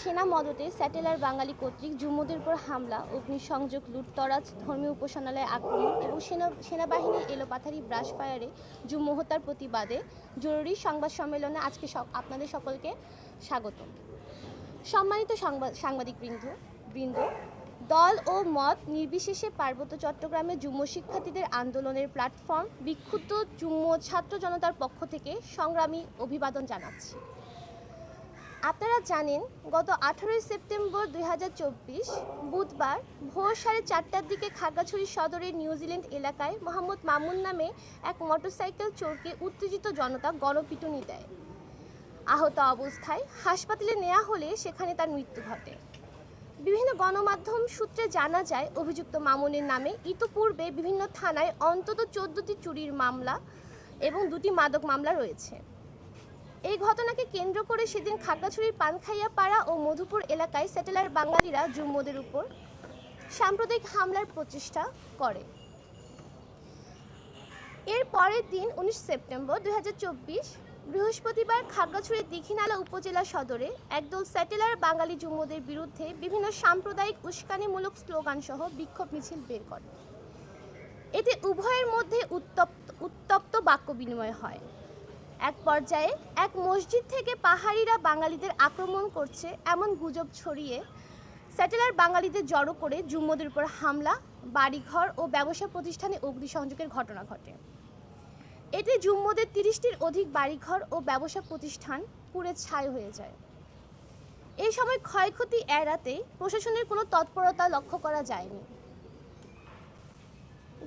সেনা মদতে স্যাটেলার বাঙালি কর্তৃক জুম্মুদের উপর হামলা, অগ্নিসংযোগ, লুটতরাজ, ধর্মীয় উপাসনালয়ে আক্রমণ এবং সেনা সেনাবাহিনীর এলোপাথারি ব্রাশ ফায়ারে জুম্মু হত্যার প্রতিবাদে জরুরি সংবাদ সম্মেলনে আজকে আপনাদের সকলকে স্বাগত সম্মানিত সংবাদ সাংবাদিকবৃন্দ বৃন্দ দল ও মত নির্বিশেষে পার্বত্য চট্টগ্রামে যুগ্ম শিক্ষার্থীদের আন্দোলনের প্ল্যাটফর্ম বিক্ষুব্ধ যুগ্ম ছাত্র জনতার পক্ষ থেকে সংগ্রামী অভিবাদন জানাচ্ছি। আপনারা জানেন, গত আঠারোই সেপ্টেম্বর দুই হাজার চব্বিশ, বুধবার ভোর সাড়ে চারটার দিকে খাগড়াছড়ি সদরের নিউজিল্যান্ড এলাকায় মোহাম্মদ মামুন নামে এক মোটরসাইকেল চোরকে উত্তেজিত জনতা গণপিটুনি দেয়। আহত অবস্থায় হাসপাতালে নেওয়া হলে সেখানে তার মৃত্যু ঘটে। বিভিন্ন গণমাধ্যম সূত্রে জানা যায়, অভিযুক্ত মামুনের নামে ইতোপূর্বে বিভিন্ন থানায় অন্তত চোদ্দটি চুরির মামলা এবং দুটি মাদক মামলা রয়েছে। এই ঘটনাকে কেন্দ্র করে সেদিন খাগড়াছড়ির পানখাইয়া পাড়া ও মধুপুর এলাকায় স্যাটেলার বাঙালিরা জুম্মদের উপর সাম্প্রদায়িক হামলার প্রচেষ্টা করে। এর পরের দিন উনিশ সেপ্টেম্বর দু হাজার চব্বিশ বৃহস্পতিবার খাগড়াছড়ির দীঘিনালা উপজেলা সদরে একদল স্যাটেলার বাঙালি জুম্মদের বিরুদ্ধে বিভিন্ন সাম্প্রদায়িক উস্কানিমূলক স্লোগান সহ বিক্ষোভ মিছিল বের করে। এতে উভয়ের মধ্যে উত্তপ্ত উত্তপ্ত বাক্য বিনিময় হয়। এক পর্যায়ে এক মসজিদ থেকে পাহাড়িরা বাঙালিদের আক্রমণ করছে এমন গুজব ছড়িয়ে স্যাটেলার বাঙালিদের জড়ো করে জুম্মদের উপর হামলা, বাড়িঘর ও ব্যবসা প্রতিষ্ঠানে অগ্নিসংযোগের ঘটনা ঘটে। এতে জুম্মদের তিরিশটির অধিক বাড়িঘর ও ব্যবসা প্রতিষ্ঠান পুড়ে ছাই হয়ে যায়। এই সময় ক্ষয়ক্ষতি এড়াতে প্রশাসনের কোনো তৎপরতা লক্ষ্য করা যায়নি।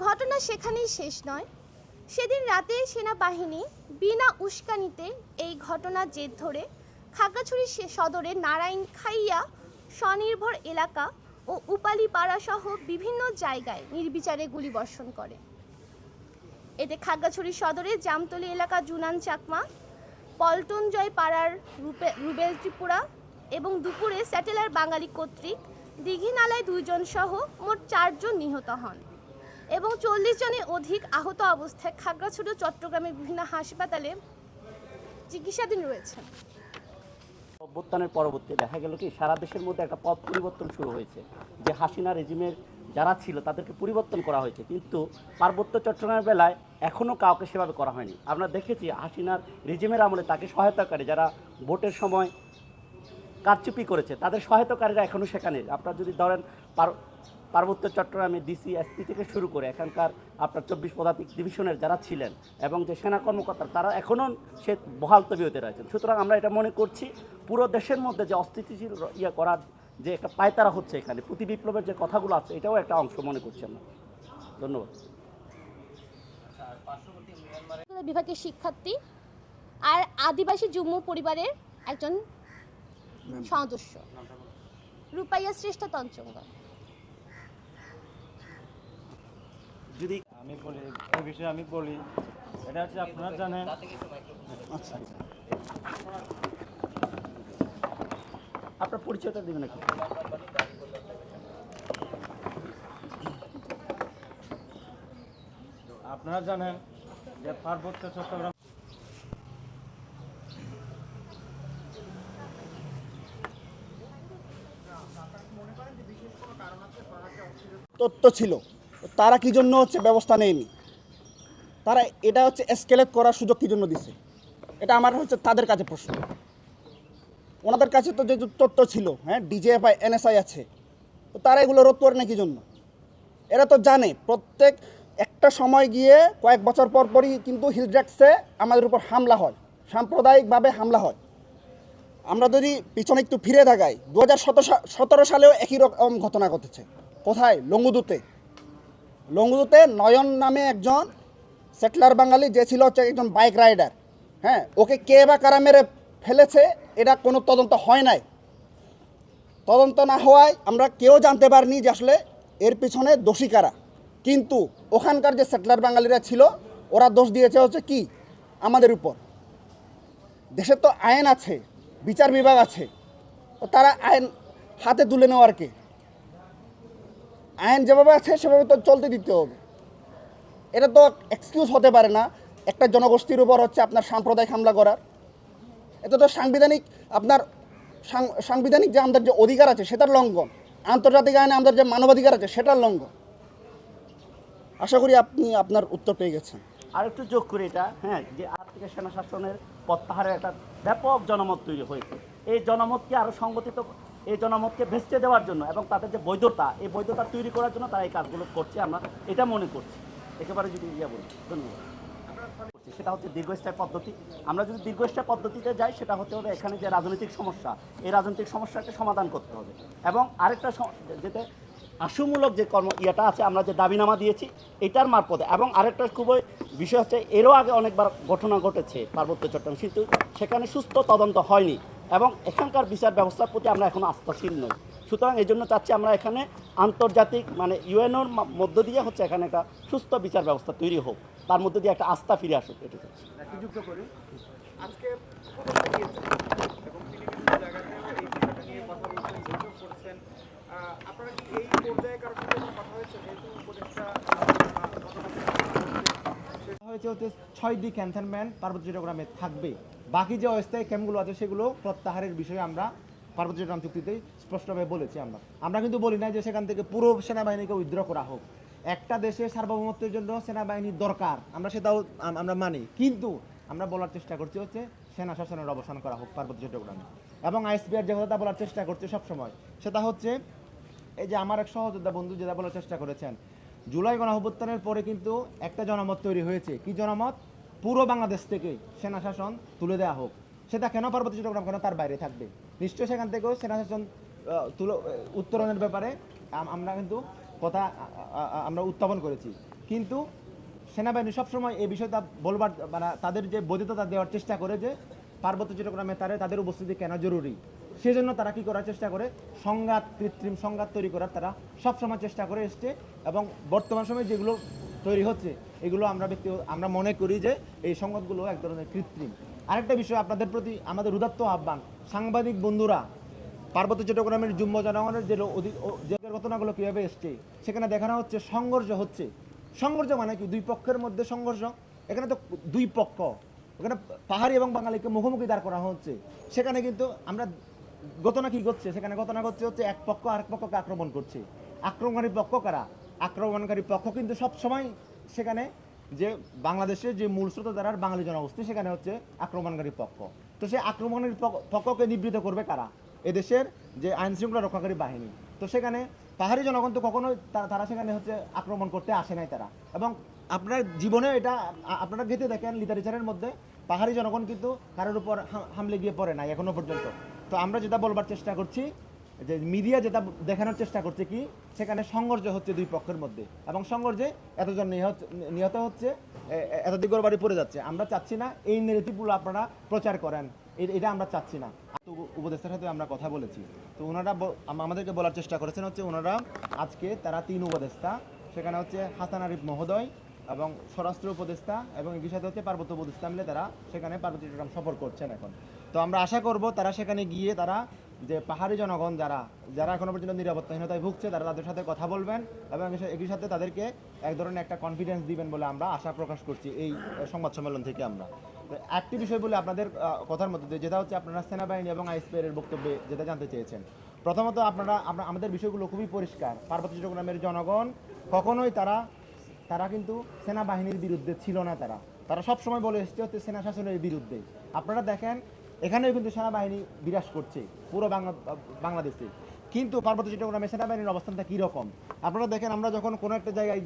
ঘটনা সেখানেই শেষ নয়। সেদিন রাতে সেনাবাহিনী বিনা উস্কানিতে এই ঘটনা জের ধরে খাগড়াছড়ি সে- সদরের নারায়ণ খাইয়া স্বনির্ভর এলাকা ও উপালিপাড়া সহ বিভিন্ন জায়গায় নির্বিচারে গুলিবর্ষণ করে। এতে খাগড়াছড়ি সদরের জামতলি এলাকা জুনান চাকমা, পল্টন জয় পাড়ার রূপে রুবেল ত্রিপুরা এবং দুপুরে স্যাটেলার বাঙালি কর্তৃক দীঘিনালায় দুইজন সহ মোট চারজন নিহত হন। এবং চল্লিশ জনের অধিক আহত অবস্থায় খাগড়াছড়ি চট্টগ্রামের বিভিন্ন হাসপাতালে চিকিৎসাধীন রয়েছেন। অভ্যুত্থানের পরবর্তী দেখা গেল কি, সারা দেশের মধ্যে একটা পথ পরিবর্তন শুরু হয়েছে। যে হাসিনা রেজিমের যারা ছিল তাদেরকে পরিবর্তন করা হয়েছে। কিন্তু পার্বত্য চট্টগ্রামের বেলায় এখনও কাউকে সেভাবে করা হয়নি। আমরা দেখেছি হাসিনার রেজিমের আমলে তাকে সহায়তাকারী যারা ভোটের সময় কারচুপি করেছে, তাদের সহায়তাকারীরা এখনও সেখানে। আপনারা যদি ধরেন পার্বত্য চট্টগ্রামে ডিসি এসপি থেকে শুরু করে এখানকার আপনার চব্বিশ পদাতিক ডিভিশনের যারা ছিলেন এবং যে সেনা কর্মকর্তা তারা এখনও সে বহাল তবিয়তে রয়েছেন। সুতরাং আমরা এটা মনে করছি পুরো দেশের মধ্যে যে অস্থিতিশীল ইয়ে করার যে একটা পায়তারা হচ্ছে এখানে প্রতি বিপ্লবের যে কথাগুলো আছে এটাও একটা অংশ মনে করছি আমরা। ধন্যবাদ। বিভাগের শিক্ষার্থী আর আদিবাসী যুগ্ম পরিবারের একজন সদস্য। রূপাইয়া শ্রেষ্ঠ তঞ্চঙ্গ যদি আমি বলি, এই বিষয়ে আমি বলি। এটা হচ্ছে আপনারা জানেন। আচ্ছা। আপনার পরিচয়টা দেবেন একটু। আপনারা জানেন যে পার্বত্য চট্টগ্রাম তথ্য ছিল। তারা কি জন্য হচ্ছে ব্যবস্থা নেয়নি? তারা এটা হচ্ছে এসকেলেট করার সুযোগ কী জন্য দিছে? এটা আমার হচ্ছে তাদের কাছে প্রশ্ন। ওনাদের কাছে তো যে তথ্য ছিল হ্যাঁ ডিজিএফআই এনএসআই আছে, তো তারা এগুলো রোধ করে না কি জন্য? এরা তো জানে, প্রত্যেক একটা সময় গিয়ে কয়েক বছর পর পরই কিন্তু হিলড্র্যাক্সে আমাদের উপর হামলা হয়, সাম্প্রদায়িকভাবে হামলা হয়। আমরা যদি পিছনে একটু ফিরে থাকাই দু হাজার সতেরো সালেও একই রকম ঘটনা ঘটেছে। কোথায়? লঙ্গুদুতে লঙ্গুদুতে নয়ন নামে একজন সেটলার বাঙালি, যে ছিল হচ্ছে একজন বাইক রাইডার। হ্যাঁ ওকে কে বা কারা মেরে ফেলেছে, এটা কোনো তদন্ত হয় নাই। তদন্ত না হওয়ায় আমরা কেউ জানতে পারিনি যে আসলে এর পিছনে দোষী কারা। কিন্তু ওখানকার যে সেটলার বাঙালিরা ছিল, ওরা দোষ দিয়েছে হচ্ছে কি? আমাদের উপর। দেশে তো আইন আছে, বিচার বিভাগ আছে তারা আইন হাতে তুলে নেওয়ার কে? আইন যেভাবে আছে, সেভাবে তো চলতে দিতে হবে। এটা তো এক্সকিউজ হতে পারে না। একটা জনগোষ্ঠীর উপর হচ্ছে আপনার সাম্প্রদায়িক হামলা করার। এটা তো সাংবিধানিক, আপনার সাংবিধানিক যে আমাদের যে অধিকার আছে, সেটার লঙ্ঘন। আন্তর্জাতিক আইনে আমাদের যে মানবাধিকার আছে, সেটার লঙ্ঘন। আশা করি আপনি আপনার উত্তর পেয়ে গেছেন। আর একটু যোগ করি এটা হ্যাঁ যে আর থেকে সেনা শাসনের প্রত্যাহারের একটা ব্যাপক জনমত তৈরি হয়েছে। এই জনমতকে আরও সংগঠিত এই জনমতকে ভেস্তে দেওয়ার জন্য এবং তাদের যে বৈধতা, এই বৈধতা তৈরি করার জন্য তারা এই কাজগুলো করছে। আমরা এটা মনে করছি। একেবারে যদি ইয়ে বলি, ধন্যবাদ। সেটা হচ্ছে দীর্ঘস্থায়ী পদ্ধতি। আমরা যদি দীর্ঘস্থায়ী পদ্ধতিতে যাই, সেটা হতে হবে এখানে যে রাজনৈতিক সমস্যা, এই রাজনৈতিক সমস্যাকে সমাধান করতে হবে। এবং আরেকটা যেতে আশুমূলক যে কর্ম ইয়েটা আছে, আমরা যে দাবিনামা দিয়েছি, এটার মারফতে এবং আরেকটা খুবই বিষয় হচ্ছে, এরও আগে অনেকবার ঘটনা ঘটেছে পার্বত্য চট্টগ্রাম কিন্তু সেখানে সুস্থ তদন্ত হয়নি। এবং এখানকার বিচার ব্যবস্থার প্রতি আমরা এখনও আস্থাশীল নই। সুতরাং এই জন্য চাচ্ছি আমরা এখানে আন্তর্জাতিক মানে ইউএনওর মধ্য দিয়ে হচ্ছে এখানে একটা সুস্থ বিচার ব্যবস্থা তৈরি হোক। তার মধ্যে দিয়ে একটা আস্থা ফিরে আসুক এটা চাচ্ছি। আজকে আপনারা কি এই পর্যায়ে কারোর সাথে কথা হয়েছে? যেহেতু উপদেষ্টা হয়েছে হচ্ছে ছয় দি ক্যান্টনমেন্ট পার্বত্য চট্টগ্রামে থাকবে। বাকি যে অস্থায়ী ক্যাম্পগুলো আছে, সেগুলো প্রত্যাহারের বিষয়ে আমরা পার্বত্য চট্টগ্রাম চুক্তিতে স্পষ্টভাবে বলেছি আমরা। আমরা কিন্তু বলি না যে সেখান থেকে পুরো সেনাবাহিনীকে উইথড্র করা হোক। একটা দেশের সার্বভৌমত্বের জন্য সেনাবাহিনী দরকার, আমরা সেটাও আমরা মানি। কিন্তু আমরা বলার চেষ্টা করছি হচ্ছে সেনা শাসনের অবসান করা হোক পার্বত্য চট্টগ্রামে। এবং আইসপিআর যে কথা বলার চেষ্টা করছে সবসময়, সেটা হচ্ছে এই যে আমার এক সহযোদ্ধা বন্ধু যেটা বলার চেষ্টা করেছেন, জুলাই গণঅভ্যুত্থানের পরে কিন্তু একটা জনমত তৈরি হয়েছে। কি জনমত? পুরো বাংলাদেশ থেকে সেনা শাসন তুলে দেওয়া হোক। সেটা কেন পার্বত্য চট্টগ্রাম, কেন তার বাইরে থাকবে? নিশ্চয়ই সেখান থেকেও সেনা শাসন তুলো উত্তরণের ব্যাপারে আমরা কিন্তু কথা আমরা উত্থাপন করেছি। কিন্তু সেনাবাহিনী সবসময় এই বিষয়টা বলবার মানে তাদের যে বৈধতা দেওয়ার চেষ্টা করে যে পার্বত্য চট্টগ্রামে তারা তাদের উপস্থিতি কেন জরুরি? সেজন্য তারা কি করার চেষ্টা করে? সংঘাত, কৃত্রিম সংঘাত তৈরি করার তারা সবসময় চেষ্টা করে এসছে এবং বর্তমান সময়ে যেগুলো তৈরি হচ্ছে, এগুলো আমরা ব্যক্তি আমরা মনে করি যে এই সংবাদগুলো এক ধরনের কৃত্রিম। আরেকটা বিষয়, আপনাদের প্রতি আমাদের উদাত্ত আহ্বান। সাংবাদিক বন্ধুরা, পার্বত্য চট্টগ্রামের যুম্ম জনগণের যে ঘটনাগুলো কীভাবে এসছে, সেখানে দেখানো হচ্ছে সংঘর্ষ হচ্ছে। সংঘর্ষ মানে কি? দুই পক্ষের মধ্যে সংঘর্ষ। এখানে তো দুই পক্ষ। ওখানে পাহাড়ি এবং বাঙালিকে মুখোমুখি দাঁড় করা হচ্ছে। সেখানে কিন্তু আমরা ঘটনা কি ঘটছে? সেখানে ঘটনা ঘটছে হচ্ছে এক পক্ষ আরেক পক্ষকে আক্রমণ করছে। আক্রমণকারী পক্ষ কারা? আক্রমণকারী পক্ষ কিন্তু সব সময় সেখানে যে বাংলাদেশের যে মূল স্রোতধারার বাঙালি জনগোষ্ঠী, সেখানে হচ্ছে আক্রমণকারী পক্ষ। তো সেই আক্রমণের পক্ষ- পক্ষকে নিবৃত করবে কারা? এদেশের যে আইন শৃঙ্খলা রক্ষাকারী বাহিনী। তো সেখানে পাহাড়ি জনগণ তো কখনোই তারা সেখানে হচ্ছে আক্রমণ করতে আসে নাই তারা। এবং আপনার জীবনে এটা আপনারা গেতে দেখেন লিটারেচারের মধ্যে, পাহাড়ি জনগণ কিন্তু কারোর উপর হাম- হামলে গিয়ে পড়ে নাই এখনও পর্যন্ত। তো আমরা যেটা বলবার চেষ্টা করছি যে মিডিয়া যেটা দেখানোর চেষ্টা করছে কি, সেখানে সংঘর্ষ হচ্ছে দুই পক্ষের মধ্যে। এবং সংঘর্ষে এতজন নিহত নিহত হচ্ছে এত দিগর বাড়ি পড়ে যাচ্ছে। আমরা চাচ্ছি না এই নেগেটিভগুলো আপনারা প্রচার করেন। এটা আমরা চাচ্ছি না। উপদেষ্টার সাথে আমরা কথা বলেছি। তো ওনারা আমাদেরকে বলার চেষ্টা করেছেন হচ্ছে ওনারা আজকে তারা তিন উপদেষ্টা, সেখানে হচ্ছে হাসান আরিফ মহোদয় এবং স্বরাষ্ট্র উপদেষ্টা এবং একই সাথে হচ্ছে পার্বত্য উপদেষ্টা মিলে তারা সেখানে পার্বত্য চট্টগ্রাম সফর করছেন এখন। তো আমরা আশা করব তারা সেখানে গিয়ে তারা যে পাহাড়ি জনগণ যারা যারা এখনও পর্যন্ত নিরাপত্তাহীনতায় ভুগছে, তারা তাদের সাথে কথা বলবেন এবং একই- সাথে তাদেরকে এক ধরনের একটা কনফিডেন্স দিবেন বলে আমরা আশা প্রকাশ করছি এই সংবাদ সম্মেলন থেকে আমরা। একটি বিষয় বলে আপনাদের কথার মধ্যে দিয়ে যেটা হচ্ছে আপনারা সেনাবাহিনী এবং আইসপিআর বক্তব্যে যেটা জানতে চেয়েছেন। প্রথমত আপনারা আমাদের বিষয়গুলো খুবই পরিষ্কার। পার্বত্য চট্টগ্রামের জনগণ, কখনোই তারা তারা কিন্তু সেনাবাহিনীর বিরুদ্ধে ছিল না তারা। তারা সবসময় বলে এসছে হচ্ছে সেনা শাসনের বিরুদ্ধে। আপনারা দেখেন এখানেও কিন্তু সেনাবাহিনী বিরাজ করছে, পুরো বাংলা, বাংলাদেশে। কিন্তু পার্বত্য চট্টগ্রামে সেনাবাহিনীর অবস্থানটা কীরকম? আপনারা দেখেন, আমরা যখন কোনো একটা জায়গায়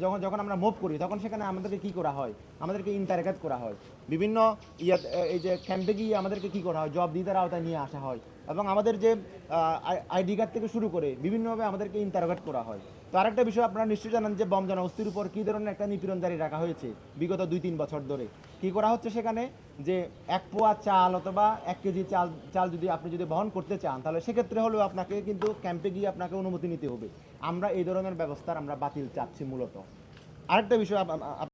যখন যখন আমরা মুভ করি, তখন সেখানে আমাদেরকে কি করা হয়? আমাদেরকে ইন্টারগ্রেট করা হয়। বিভিন্ন ইয়া, এই যে ক্যাম্পে গিয়ে আমাদেরকে কি করা হয়? জব দিদার আওতায় নিয়ে আসা হয়। এবং আমাদের যে আইডি কার্ড থেকে শুরু করে, বিভিন্নভাবে আমাদেরকে ইন্টারোগেট করা হয়। তো আরেকটা বিষয় আপনারা নিশ্চয়ই জানেন যে বম জনগোষ্ঠীর উপর কী ধরনের একটা নিপীড়ন জারি রাখা হয়েছে বিগত দুই তিন বছর ধরে। কি করা হচ্ছে সেখানে? যে এক পোয়া চাল অথবা এক কেজি চাল চাল যদি আপনি যদি বহন করতে চান, তাহলে সেক্ষেত্রে হলেও আপনাকে কিন্তু ক্যাম্পে গিয়ে আপনাকে অনুমতি নিতে হবে। আমরা এই ধরনের ব্যবস্থার আমরা বাতিল চাচ্ছি মূলত। আরেকটা বিষয়